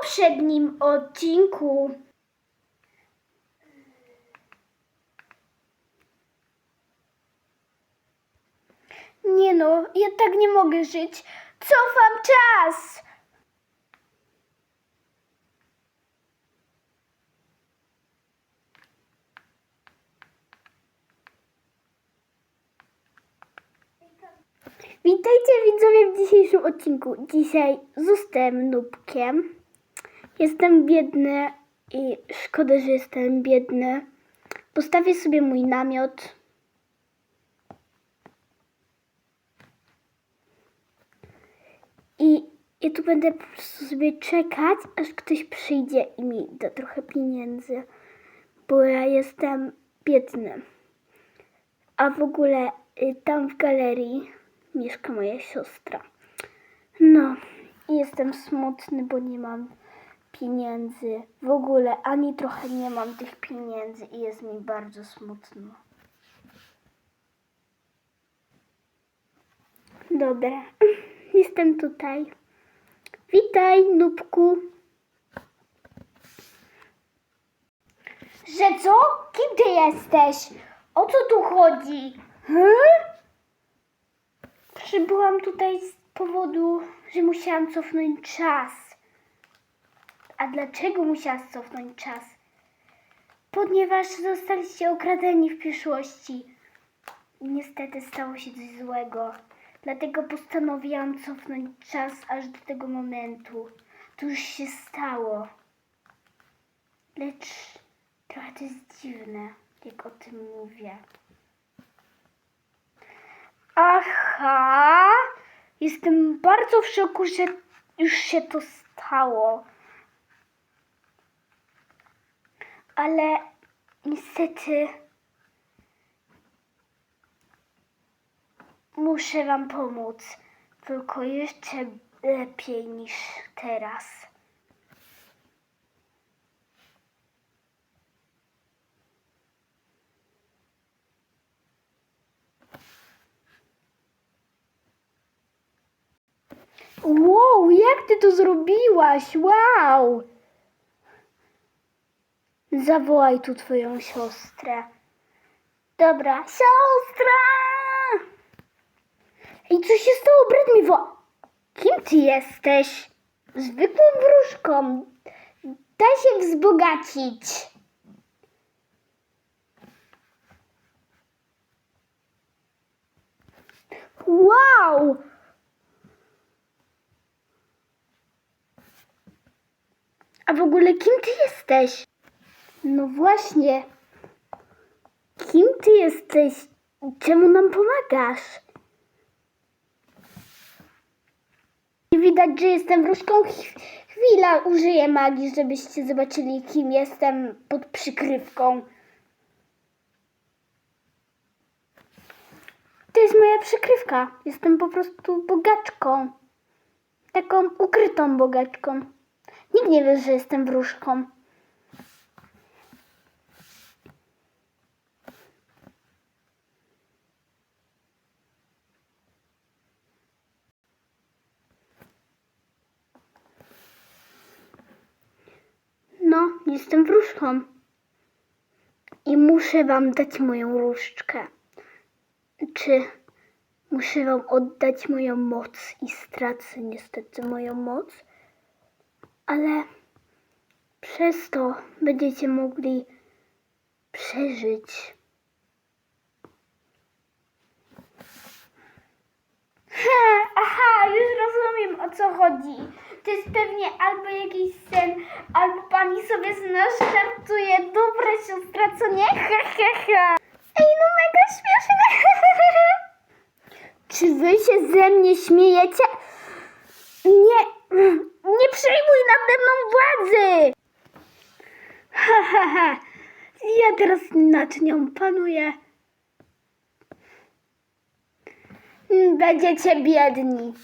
poprzednim odcinku. Nie no, ja tak nie mogę żyć. Cofam czas! Witajcie widzowie w dzisiejszym odcinku. Dzisiaj zostałem nubkiem. Jestem biedny i szkoda, że jestem biedny. Postawię sobie mój namiot. I ja tu będę po prostu sobie czekać, aż ktoś przyjdzie i mi da trochę pieniędzy, bo ja jestem biedny. A w ogóle y, tam w galerii mieszka moja siostra. No, i jestem smutny, bo nie mam pieniędzy. W ogóle ani trochę nie mam tych pieniędzy i jest mi bardzo smutno. Dobra, jestem tutaj. Witaj, nubku. Że co? Kim ty jesteś? O co tu chodzi? Hmm? Przybyłam tutaj z powodu, że musiałam cofnąć czas. A dlaczego musiałam cofnąć czas? Ponieważ zostaliście okradeni w przyszłości. Niestety stało się coś złego. Dlatego postanowiłam cofnąć czas aż do tego momentu. To już się stało. Lecz trochę to jest dziwne, jak o tym mówię. Aha! Jestem bardzo w szoku, że już się to stało. Ale niestety muszę Wam pomóc. Tylko jeszcze lepiej niż teraz. Wow, jak ty to zrobiłaś? Wow! Zawołaj tu twoją siostrę. Dobra, siostra! Ej, co się stało, brat. Kim ty jesteś? Zwykłą wróżką. Daj się wzbogacić. Wow! A w ogóle kim ty jesteś? No właśnie. Kim ty jesteś? Czemu nam pomagasz? Widać, że jestem wróżką. Chw- Chwila, użyję magii, żebyście zobaczyli, kim jestem pod przykrywką. To jest moja przykrywka. Jestem po prostu bogaczką. Taką ukrytą bogaczką. Nikt nie wie, że jestem wróżką. No, jestem wróżką. I muszę wam dać moją różdżkę. Czy muszę wam oddać moją moc i stracę niestety moją moc? ale przez to będziecie mogli przeżyć. Ha, aha, już rozumiem o co chodzi. To jest pewnie albo jakiś sen, albo pani sobie z nas żartuje. Dobra siostra, co nie? Ha, ha, ha. Ej, no mega śmieszne. Czy wy się ze mnie śmiejecie? Nie, nie przejmuj nade mną władzy! Ha, ha, ha. Ja teraz nad nią panuję. Będziecie biedni.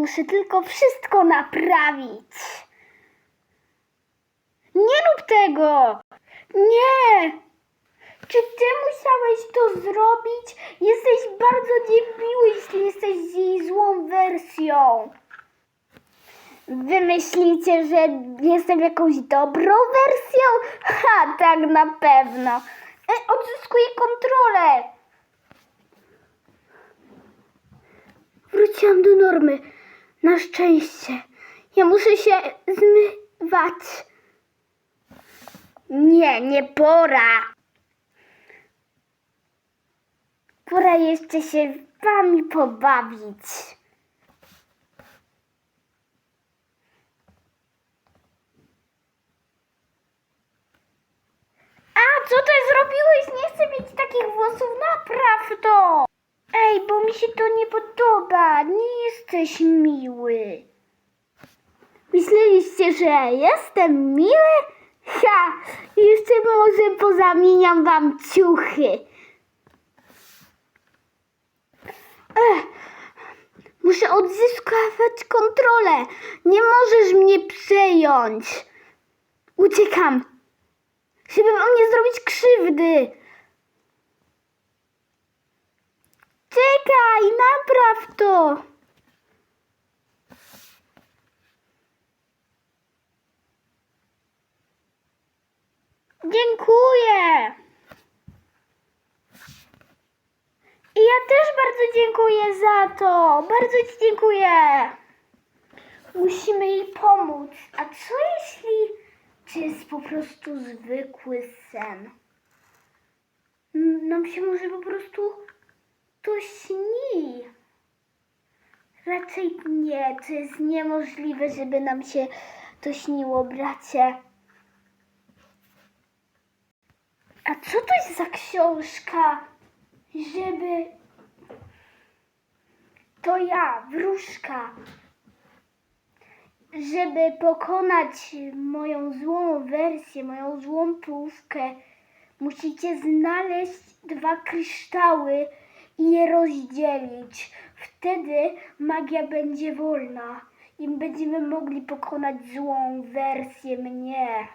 Muszę tylko wszystko naprawić. Nie rób tego! Nie! Czy ty musiałeś to zrobić? Jesteś bardzo niemiły, jeśli jesteś jej złą wersją. Wy myślicie, że jestem jakąś dobrą wersją? Ha, tak na pewno. E, odzyskuję kontrolę. Wróciłam do normy. Na szczęście. Ja muszę się zmywać. Nie, nie pora. Pora jeszcze się z wami pobawić. A, co ty zrobiłeś? Nie chcę mieć takich włosów, napraw to! Ej, bo mi się to nie podoba. Nie jesteś miły. Myśleliście, że jestem miły? Ha! Jeszcze może pozamieniam wam ciuchy. Ech, muszę odzyskać kontrolę. Nie możesz mnie przejąć. Uciekam, żeby wam nie zrobić krzywdy. Czekaj, napraw to. Dziękuję. I ja też bardzo dziękuję za to. Bardzo Ci dziękuję. Musimy jej pomóc. A co jeśli to jest po prostu zwykły sen? Nam się może po prostu to śni. Raczej nie, to jest niemożliwe, żeby nam się to śniło, bracie. A co to jest za książka? Żeby. To ja, wróżka. Żeby pokonać moją złą wersję, moją złą połówkę, musicie znaleźć dwa kryształy je rozdzielić. Wtedy magia będzie wolna i będziemy mogli pokonać złą wersję mnie.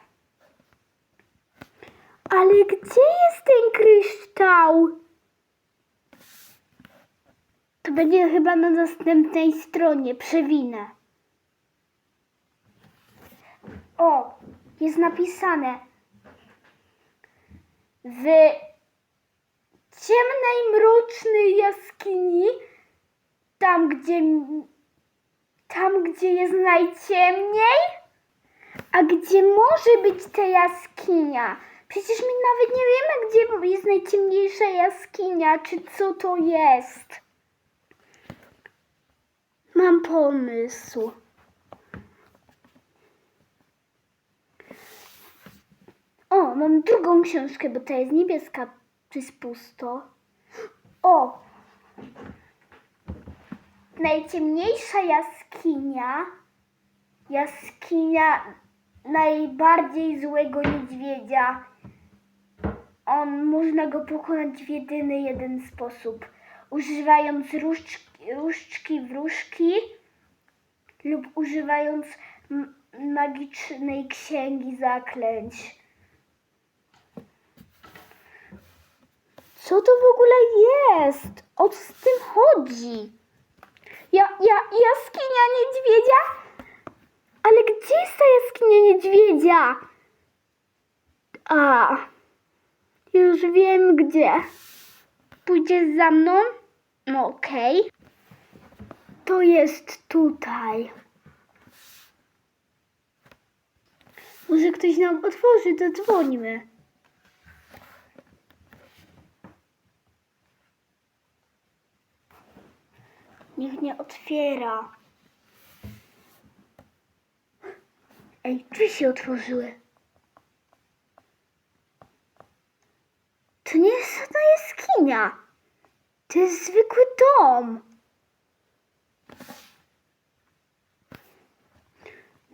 Ale gdzie jest ten kryształ? To będzie chyba na następnej stronie. Przewinę. O, jest napisane. W ciemnej, mrocznej jaskini, tam gdzie, tam gdzie jest najciemniej, a gdzie może być ta jaskinia? Przecież my nawet nie wiemy, gdzie jest najciemniejsza jaskinia, czy co to jest. Mam pomysł. O, mam drugą książkę, bo ta jest niebieska. To jest pusto. O! Najciemniejsza jaskinia. Jaskinia najbardziej złego niedźwiedzia. On można go pokonać w jedyny jeden sposób. Używając różdżki, różdżki wróżki lub używając magicznej księgi zaklęć. Co to w ogóle jest? O co z tym chodzi? Ja, ja, jaskinia niedźwiedzia? Ale gdzie jest ta jaskinia niedźwiedzia? A, już wiem gdzie. Pójdziesz za mną? No okej. To jest tutaj. Może ktoś nam otworzy, to dzwońmy. Nikt nie otwiera. Ej, drzwi się otworzyły. To nie jest żadna jaskinia. To jest zwykły dom.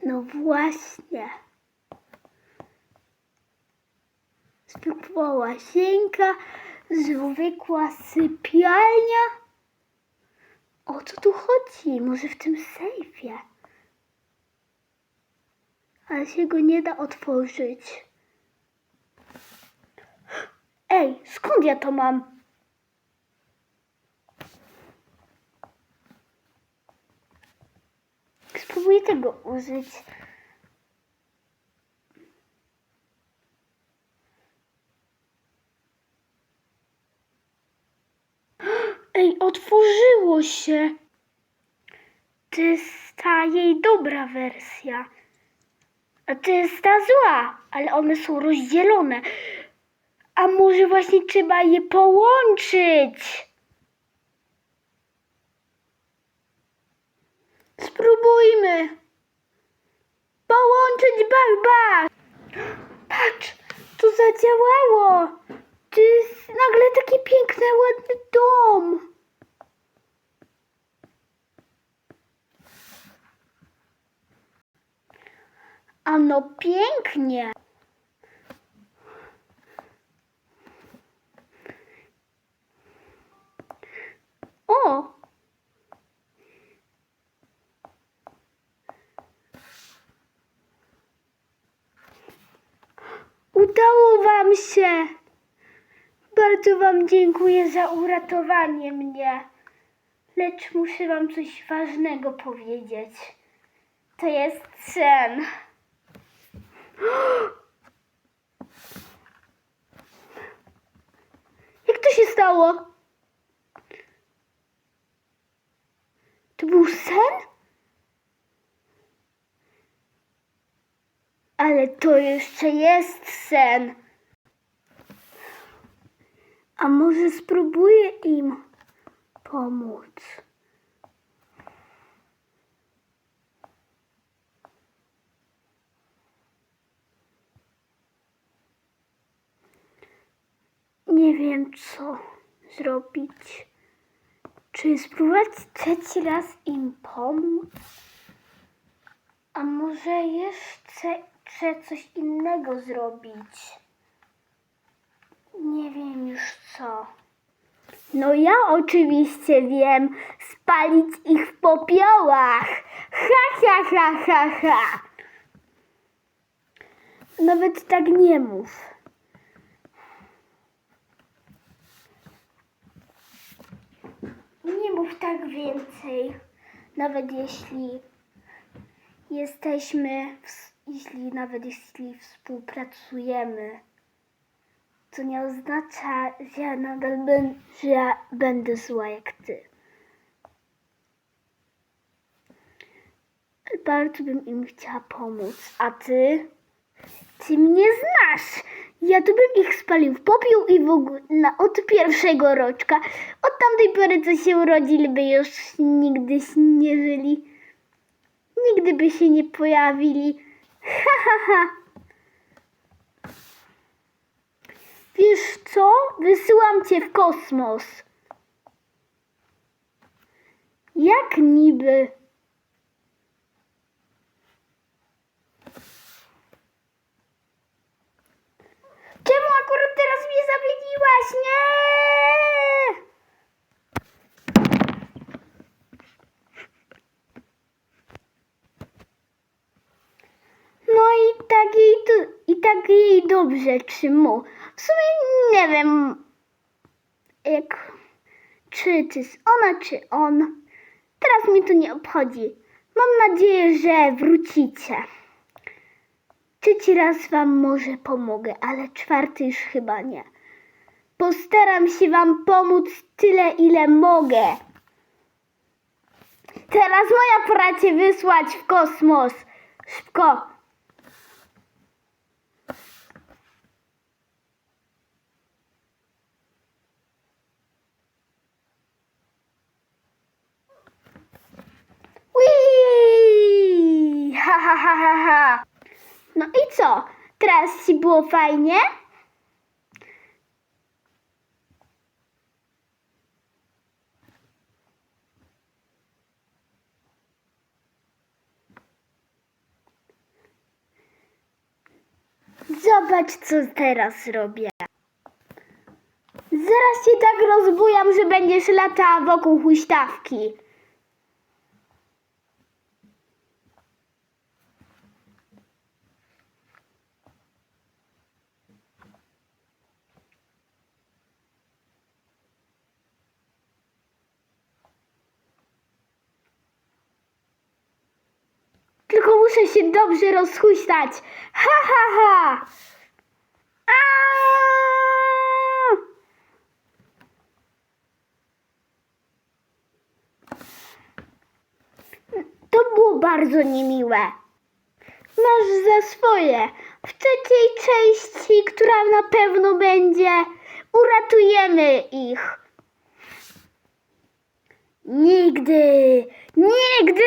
No właśnie. Zwykła łazienka, zwykła sypialnia. O co tu chodzi? Może w tym sejfie? Ale się go nie da otworzyć. Ej, skąd ja to mam? Spróbuję tego użyć. Ej, otworzyło się. To jest ta jej dobra wersja. A to jest ta zła, ale one są rozdzielone. A może właśnie trzeba je połączyć? Spróbujmy. Połączyć bach, bach. Patrz, to zadziałało. To jest nagle taki piękny, ładny dom. Ano pięknie. O! Udało wam się. Bardzo wam dziękuję za uratowanie mnie. Lecz muszę wam coś ważnego powiedzieć. To jest sen. Jak to się stało? To był sen? Ale to jeszcze jest sen. A może spróbuję im pomóc? Nie wiem, co zrobić. Czy spróbować trzeci raz im pomóc? A może jeszcze coś innego zrobić? Nie wiem. No ja oczywiście wiem. Spalić ich w popiołach. Ha, ha, ha, ha, ha. Nawet tak nie mów. Nie mów tak więcej. Nawet jeśli jesteśmy, w, jeśli nawet jeśli współpracujemy, to nie oznacza, że ja nadal ben, że ja będę zła jak ty. Bardzo bym im chciała pomóc, a ty? Ty mnie znasz! Ja tu bym ich spalił w popiół i w ogóle na, od pierwszego roczka. Od tamtej pory, co się urodzili, by już nigdy nie żyli. Nigdy by się nie pojawili. Ha, ha, ha. Co? Wysyłam cię w kosmos. Jak niby? Czemu akurat teraz mnie zamieniłaś? Nie! No i tak jej, do, i tak jej dobrze, czy mu. W sumie nie wiem, jak, czy to jest ona, czy on. Teraz mnie to nie obchodzi. Mam nadzieję, że wrócicie. Trzeci raz wam może pomogę, ale czwarty już chyba nie. Postaram się wam pomóc tyle, ile mogę. Teraz moja pora cię wysłać w kosmos. Szybko. Whee! Ha, ha, ha, ha. No i co? Teraz ci było fajnie? Zobacz, co teraz robię. Zaraz cię tak rozbujam, że będziesz latała wokół huśtawki. Muszę się dobrze rozhuśtać. Ha, ha, ha. To było bardzo niemiłe. Masz za swoje. W trzeciej części, która na pewno będzie, uratujemy ich. Nigdy, nigdy!